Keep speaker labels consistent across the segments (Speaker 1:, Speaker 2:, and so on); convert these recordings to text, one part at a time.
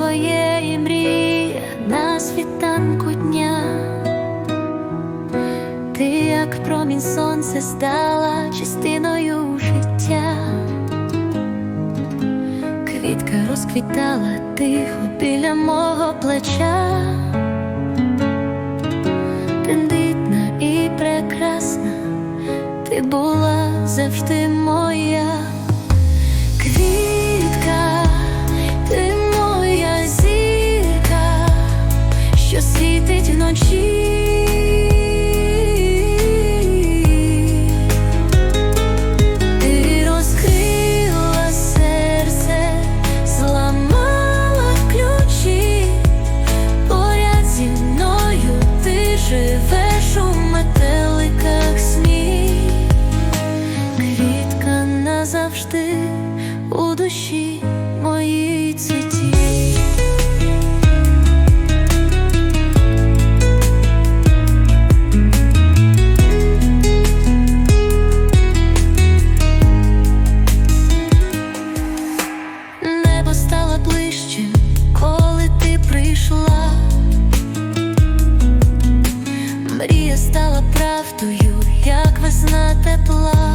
Speaker 1: своєї мрії на світанку дня. Ти, як промінь сонця, стала частиною життя. Квітка розквітала тихо біля мого плеча. Тендитна і прекрасна, ти була завжди моя. It's not that blood.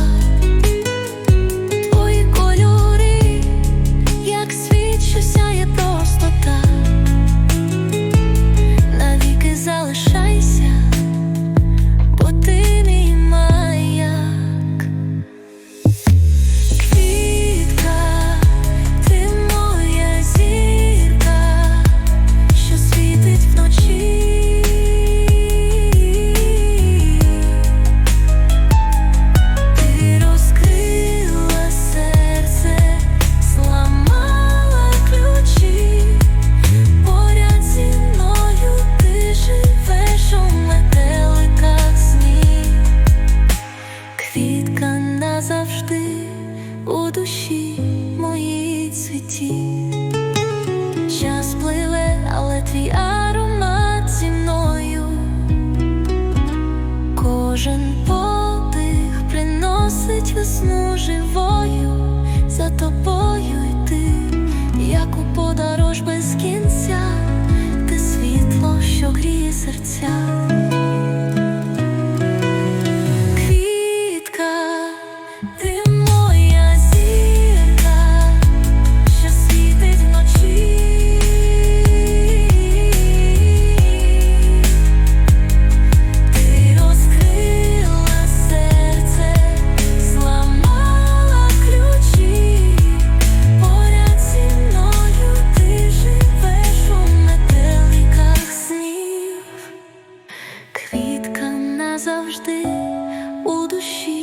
Speaker 1: 听 завжди у душі.